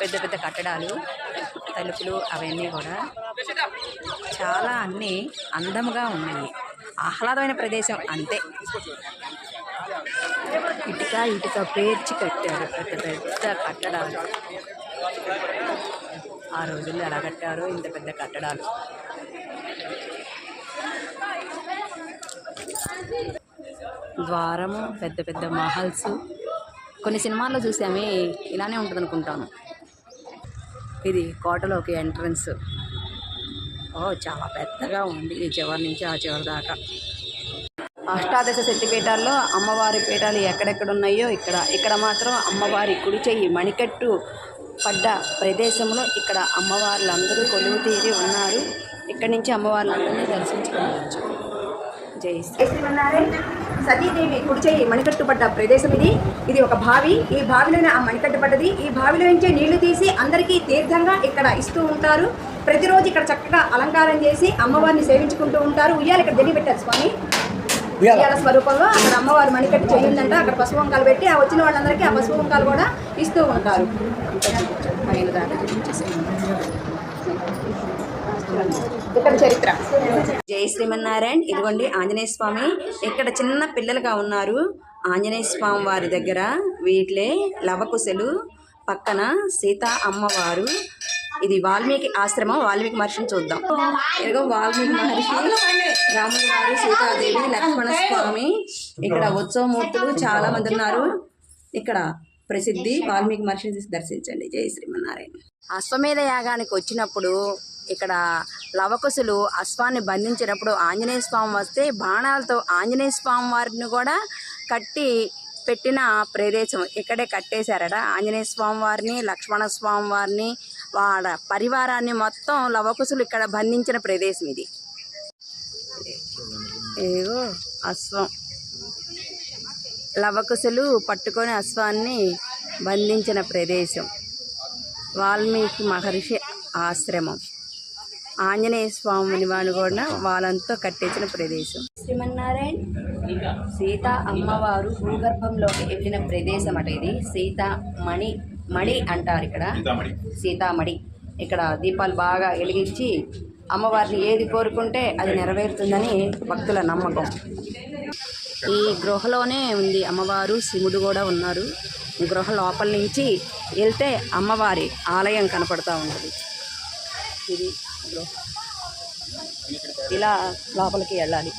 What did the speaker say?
పెద్ద పెద్ద కట్టడాలు తలుపులు అవన్నీ కూడా చాలా అన్నీ అందముగా ఉన్నాయి. ఆహ్లాదమైన ప్రదేశం అంతే. ఇటుక ఇటుక పేర్చి కట్టారు పెద్ద పెద్ద కట్టడాలు. ఆ రోజుల్లో ఎలా కట్టారు ఇంత పెద్ద కట్టడాలు. ద్వారము పెద్ద పెద్ద మహల్స్ కొన్ని సినిమాల్లో చూసామే ఇలానే ఉంటుంది అనుకుంటాను ఇది కోటలోకి ఎంట్రన్స్. ఓ చాలా పెద్దగా ఉంది ఈ చివరి నుంచి ఆ చివరి దాకా. అష్టాదశ శక్తి పీఠాల్లో అమ్మవారి పీఠాలు ఎక్కడెక్కడ ఉన్నాయో ఇక్కడ. ఇక్కడ మాత్రం అమ్మవారి కుడి చెయ్యి మణికట్టు పడ్డ ప్రదేశంలో ఇక్కడ అమ్మవార్లందరూ కొలువు తీరి ఉన్నారు. ఇక్కడి నుంచి అమ్మవార్లందరినీ దర్శించుకోవచ్చు. జై శ్రీ. సతీదేవి కుడి చేయి మణికట్టుపడ్డ ప్రదేశం ఇది. ఇది ఒక బావి. ఈ బావిలోనే ఆ మణికట్టు పడ్డది ఈ బావిలో నుంచే నీళ్ళు తీసి అందరికీ తీర్థంగా ఇక్కడ ఇస్తూ ఉంటారు. ప్రతిరోజు ఇక్కడ చక్కగా అలంకారం చేసి అమ్మవారిని సేవించుకుంటూ ఉంటారు. ఉయ్యాలు ఇక్కడ దిగి పెట్టారు స్వామి. ఉయ్యాల. స్వరూపంలో అక్కడ అమ్మవారి మణికట్టు చేయిందంట. అక్కడ పసుపు వంకాలు పెట్టి ఆ వచ్చిన వాళ్ళందరికీ ఆ పసుపు వంకాలు కూడా ఇస్తూ ఉంటారు. దాకా. ఇక్కడ చరిత్ర. జై శ్రీమన్నారాయణ. ఇదిగోండి ఆంజనేయ స్వామి. ఇక్కడ చిన్న పిల్లలుగా ఉన్నారు. ఆంజనేయ స్వామి వారి దగ్గర వీటిలే లవకుశలు. పక్కన సీత అమ్మవారు. ఇది వాల్మీకి ఆశ్రమం. వాల్మీకి మహర్షిని చూద్దాం. ఇదిగో వాల్మీకి మహర్షి రాముల గారు సీతాదేవి లక్ష్మణ స్వామి. ఇక్కడ ఉత్సవమూర్తులు చాలా మంది ఉన్నారు. ఇక్కడ ప్రసిద్ధి వాల్మీకి మహర్షిని దర్శించండి. జై శ్రీమన్నారాయణ. అశ్వమేధ యాగానికి వచ్చినప్పుడు ఇక్కడ లవకుశులు అశ్వాన్ని బంధించినప్పుడు ఆంజనేయ స్వామి వస్తే బాణాలతో ఆంజనేయ స్వామి వారిని కూడా కట్టి పెట్టిన ప్రదేశం. ఇక్కడే కట్టేశారట. ఆంజనేయ స్వామి వారిని లక్ష్మణ స్వామి వారిని వాళ్ళ పరివారాన్ని మొత్తం లవకుశులు ఇక్కడ బంధించిన ప్రదేశం ఇది. ఏగో అశ్వం. లవకుశులు పట్టుకొని అశ్వాన్ని బంధించిన ప్రదేశం. వాల్మీకి మహర్షి ఆశ్రమం. ఆంజనేయ స్వామిని వాడు కూడా వాళ్ళంతా కట్టించిన ప్రదేశం. శ్రీమన్నారాయణ సీత అమ్మవారు భూగర్భంలోకి వెళ్ళిన ప్రదేశం అట ఇది. సీత మణి మణి అంటారు ఇక్కడ. సీతామణి. ఇక్కడ దీపాలు బాగా వెలిగించి అమ్మవారిని ఏది కోరుకుంటే అది నెరవేరుతుందని భక్తుల నమ్మకం. ఈ గృహలోనే ఉంది అమ్మవారు శివుడు కూడా ఉన్నారు. గృహ లోపల నుంచి వెళ్తే అమ్మవారి ఆలయం కనపడతా ఉంటుంది. ఇది. ఇలా లోపలికి వెళ్ళాలి.